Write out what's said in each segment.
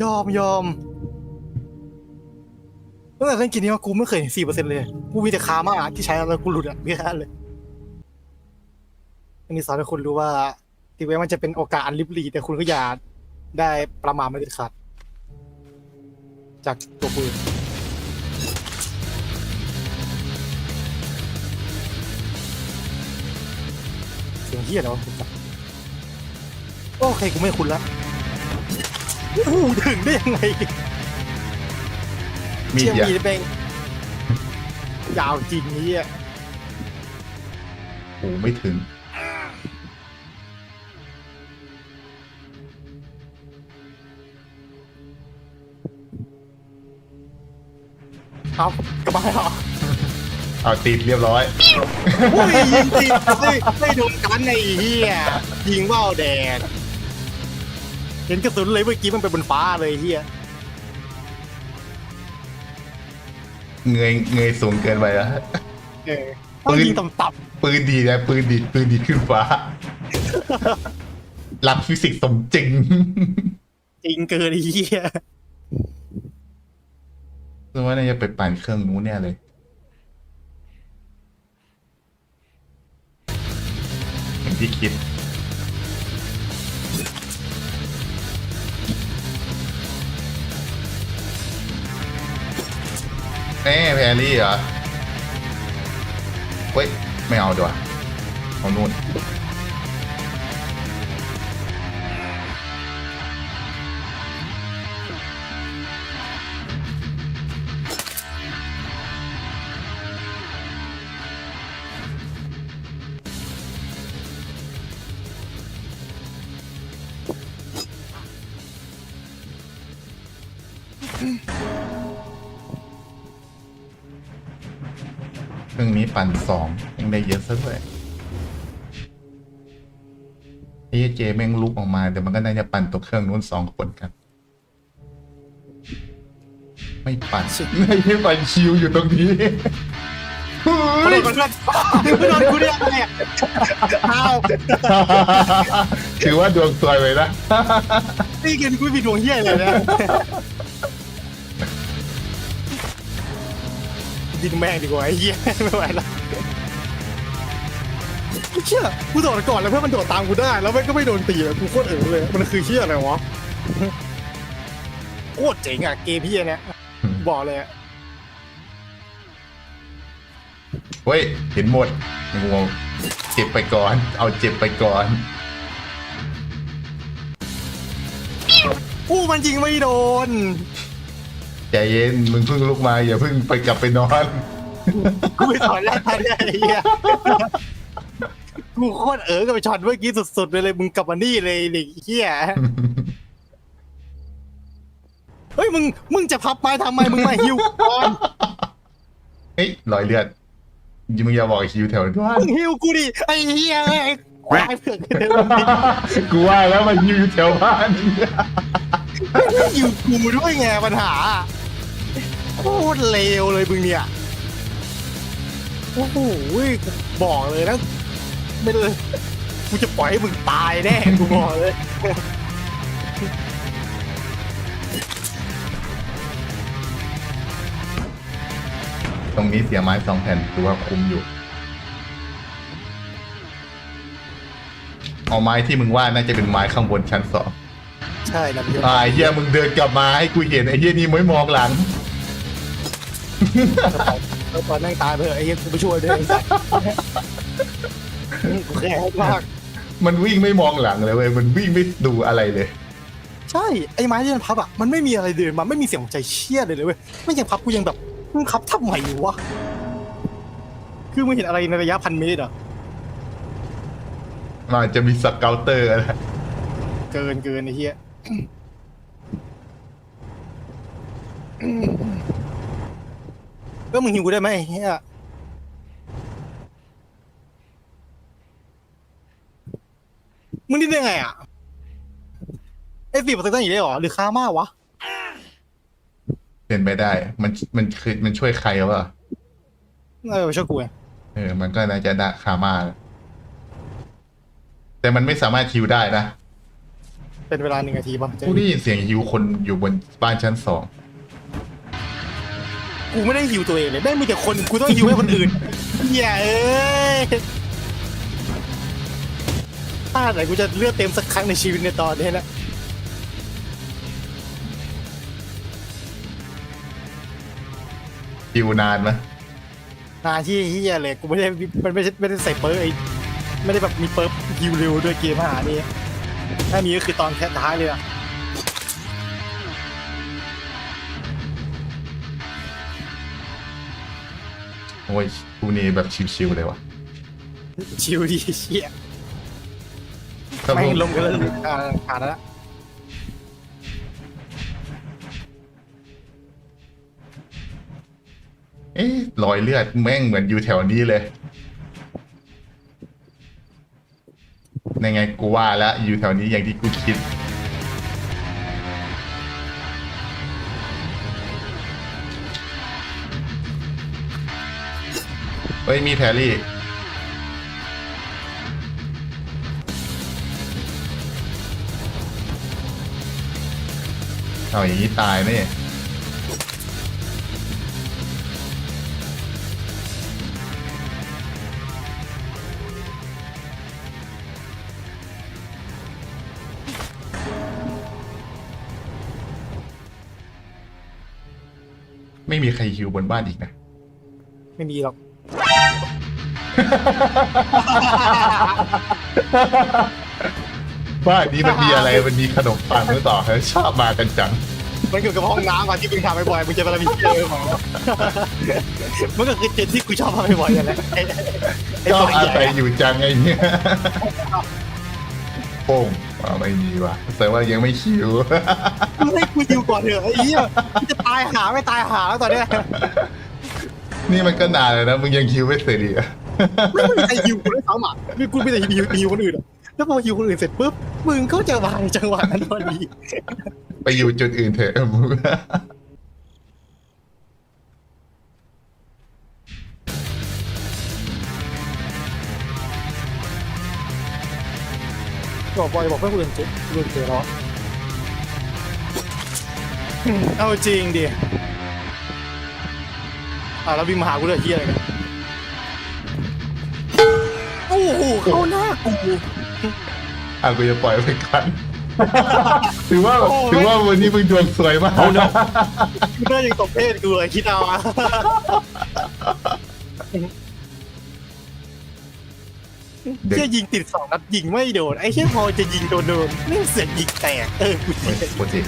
ยอมยอมตั้งแต่เล่นเกินนี้มากูไม่เคยเห็นสี่เปอร์เซ็นต์เลย กูมีแต่คามาที่ใช้แล้วกูหลุดอะมีแค่นั้นเลย อันนี้สอนให้คุณรู้ว่าถึงแม้มันจะเป็นโอกาสอันลิบหลีแต่คุณก็อย่าได้ประมาทมันเด็ดขาดจากตัวปืนเสียงเฮียแล้วะโอเคกูไม่คุ้นละ โอ้โหถึงได้ยังไงมีดเชี่ยอย่ามีดแม่งยาวจริงนี้อะโอ้ไม่ถึงเอากระบายเหรอเอาติดเรียบร้อย โอ้ยยิงติดไม่ไม่โดนกันไอ้เหี้ยยิงว่าวแดงเห็นกระสุนเลยเมื่อกี้มันไปบนฟ้าเลยไอ้เหี้ยเงยเงยสูงเกินไปแล้ว เออต้องยิงต่ำปืนดีนะปืนดีปืนดีขึ้นฟ้า หลักฟิสิกส์สมจริง ๆจริงเกินไอ้เหี้ยเพราะว่าน่าจะไปปั่นเครื่องนู้นแน่เลย อย่างที่คิด เอ๊ะแพรรี่เหรอ เฮ้ย ไม่เอาดีกว่าเอานู่น เครื่องนี้ปั่นสองยังได้เยอะซะด้วยไอ้เจแม่งลุกออกมาเดี๋ยวมันก็น่าจะปั่นตัวเครื่องนู้นสองคนกัน ไม่ปั่นไม่ให้ปั่นชิวอยู่ตรงนี้เขาโดนกันไม่โดนกูเนี่ยอะไรอะอ้าวถือว่าดวงสวยเลยนะนี่กินกูไม่มีดวงเหี้ยเลยนะ ดินแม่งดีกว่าไอ้เหี้ยไม่ไหวละไม่เชื่อกูโดดก่อนแล้วเพื่อนมันโดดตามกูได้ แล้วมันก็ไม่โดนตีเลยกูโคตรเอ๋อเลย มันคือเชี่ยอะไรวะโคตรเจ๋งอะเกมพี่เนี่ยบอกเลยอะเฮ้ยเห็นหมดงงเจ็บไปก่อน เอาเจ็บไปก่อนอู้มันยิงไม่โดน ใจเย็นมึงเพิ่งลุกมาอย่าเพิ่งไปกลับไปนอน กูไม่สอนแล้วทันได้ไอ้เหี้ยกูโคตรเอ๋อกับไอ้ช็อตเมื่อกี้สุดๆเลยเลยมึงกลับมานี่เลยไอ้เหี้ยเฮ้ยมึงมึงจะพับไม้ทำไมมึงมาหิวก่อนเฮ้ยรอยเลือดมึงอย่าบอกคิวแถวบ้านมึงหิวกูดิไอ้เหี้ยไอ้ควายเผือกเดินมากูว่าแล้วมันอยู่แถวบ้านไม่หิวกูด้วยไงปัญหา โคตรเลวเลยมึงเนี่ย โอ้โหบอกเลยนะ ไม่เลยกูจะปล่อยให้มึงตายแน่กูบอกเลยตรงนี้เสียไม้สองแผ่นถือว่าคุ้มอยู่ เอาไม้ที่มึงว่าน่าจะเป็นไม้ข้างบนชั้นสองใช่นะพี่ อ่าไอ้เฮียมึงเดินกลับมาให้กูเห็นไอ้เฮียนี่ไม่มองหลัง แล้วตอนนั่งตายไปเถอะไอ้เหี้ยกูไปช่วยด้วยไอ้สัสกูแค้นมาก มันวิ่งไม่มองหลังเลยเว้ยมันวิ่งไม่ดูอะไรเลย ใช่ไอ้ไม้ที่มันพับอะมันไม่มีอะไรเดินมาไม่มีเสียงหัวใจเชี่ยเลยเลยเว้ยไม่ยังพับกูยังแบบมึงพับทำไมวะคือมึงเห็นอะไรในระยะพันเมตรอะมันอาจจะมีสเกลเตอร์อะไรเกินเกินไอ้เหี้ยแล้ วมึงหิวกูได้ไหมไอ้เหี้ยมึงนี่ได้ไงอะไอ้สี่เปอร์เซ็นต์ตั้งอยู่ได้หรอ หรือค่ามากวะ เป็นไปได้ มันมันคือมันช่วยใครวะเออช่วยกูไงเออ มันก็น่าจะได้คามาแต่มันไม่สามารถคิวได้นะเป็นเวลาหนึ่งนาทีป่ะจะกูได้ยินเสียงฮิวคนอยู่บนบ้านชั้นสอง กูไม่ได้ฮิวตัวเองเลยแม่งมีแต่คนกูต้องฮิวให้คนอื่นเหี้ยเอ้ยถ้าไหนกูจะเลือดเต็มสักครั้งในชีวิตในตอนนี้นะฮิวนานไหมนานที่เฮียเลยกูไม่ได้มันไม่ได้ไม่ได้ใส่เปิร์กไอ้ไม่ได้แบบมีเปิร์กฮิวเร็วด้วยเกมหานี่ถ้ามีก็คือตอนแค่ท้ายเลยอะ อ้ยกูนี่แบบชิวๆเลยวะชิวดีเชี่ยถ้าพแม่วงกลงกันแล้วอ่าขาดแล้วเอ๊ะรอยเลือดแม่งเหมือนอยู่แถวนี้เลยในไงกูว่าแล้วอยู่แถวนี้อย่างที่กูคิด เฮ้ย มีแพรรี่เอาอย่างนี้ตายนี่ไม่มีใครฮิวบนบ้านอีกนะ ไม่มีหรอก บ้านนี้มันมีอะไร มันมีขนมปังหรือเปล่าฮะชอบมากันจัง มันเกี่ยวกับห้องน้ำอะที่มึงทำบ่อยๆมึงจะมามีเจอหมอมันก็คือจุดที่กูชอบทำบ่อยๆนั่นแหละไอ้ไอ้ชอบตัวอาใหญ่ศัยอะอยู่จังไอ้เนี่ยโป้งอ่าไม่มีว่ะแต่ว่ายังไม่คิว มึงให้กูฮิวก่อนเถอะไอ้เหี้ยกูจะตายหาไม่ตายหาแล้วตอนเนี้ย นี่มันก็นานเลยนะ มึงยังคิวไม่เสร็จอีกอะไม่มีใครฮิวกูด้วยซ้ำอะมีกูมีแต่ฮิวฮิวคนอื่นอะแล้วพอฮิวคนอื่นเสร็จปุ๊บ มึงก็จะมาในจังหวะนั้นพอดีไปอยู่จุดอื่นเถอะมึงบอกบอยบอกเพื่อนคนอื่นเจ๊คนอื่นเจ๊ล้ออืมเอาจริงดิ อะแล้ววิ่งมาหากูเลยเฮียอะไรกันโอ้โหเข้าหน้ากู อะกูจะปล่อยไปกัน ถือว่าโอ้ย ถือว่าวันนี้มึงดวงสวยมากกูน่ายังตกเพศกูเลยคิดเอาอะเด็กเชี่ยยิงติดสองนัดยิงไม่โดนไอ้เชี่ยพอจะยิงโดนโดนนี่เสียยิงแตกเออกูโอ้ยเสียโคตรเจ๋ง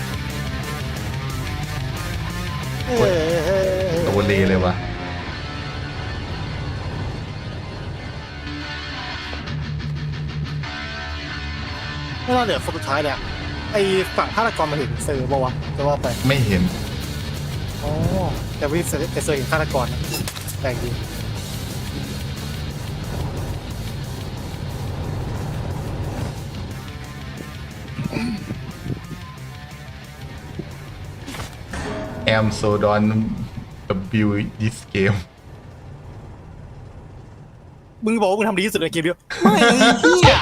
เออเออ เออโตเลเลยว่ะไม่น่าเหลือคนสุดท้ายเลยอะไอ้ฝั่งฆาตกรมาเห็นเซอร์ป่าวะจะว่าไปไม่เห็น อ๋อแต่วิเซอร์แต่เซอร์เห็นฆาตกรนะแปลกดีแอมโซดอน W this game มึงบอกว่ามึงทำดีที่สุดในเกมเดียวไม่ไอ้เหี้ย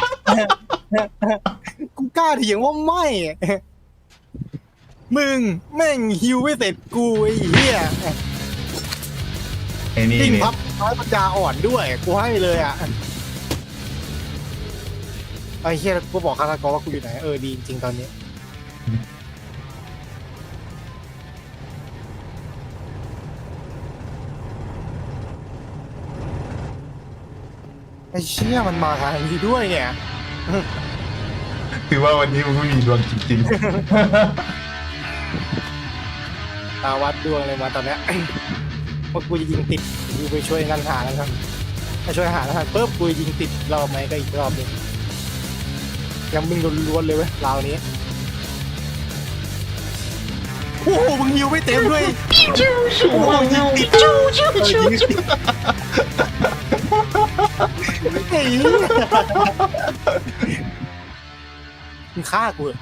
กูกล้าเถียงว่าไม่ มึงแม่งฮิวไม่เสร็จกูไอ้เหี้ยไอ้นี่จริงนี่พับน้อยปัญญาอ่อนด้วย กูให้เลยอะ ไอ้เหี้ยกูบอกฆาตกรว่ากูอยู่ไหน เออดีจริงๆตอนนี้ ไอ้เชี่ยมันมาทางนี้ด้วยเนี่ยถือว่าวันนี้มึงไม่มีดวงจริงตาวัดดวงเลยมาตอนเนี้ยว่ากูจะยิงติดกูไปช่วยงานหาแล้วครับถ้าช่วยหาแล้วครับปุ๊บกูจะยิงติดรอบไหมก็อีกรอบหนึงยังมึงล้วนๆเลยเว้ยราวนี้โอ้โหมึงยิวไม่เต็มด้วยโอ้โหยิงติดจู้จู้จู้จู้ ไอ้เหี้ยมึงฆ่ากูเหรอ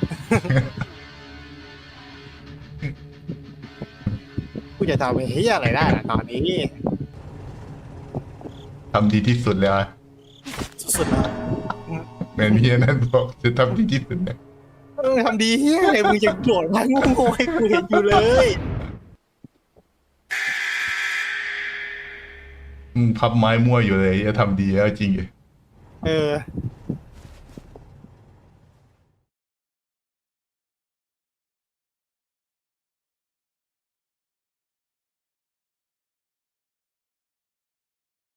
กูจะทำไอ้เฮียอะไรได้ล่ะตอนนี้ๆทำดีที่สุดแล้วอะสุดๆนะแมนพี่นั่นบอกจะทำดีที่สุดนะเเออทำดีเฮียอะไรมึงยังโกรธพังโง่ๆให้กูเห็นอยู่เลย มึงพับไม้มั่วอยู่เลยจะทำดีแล้วจริงเออ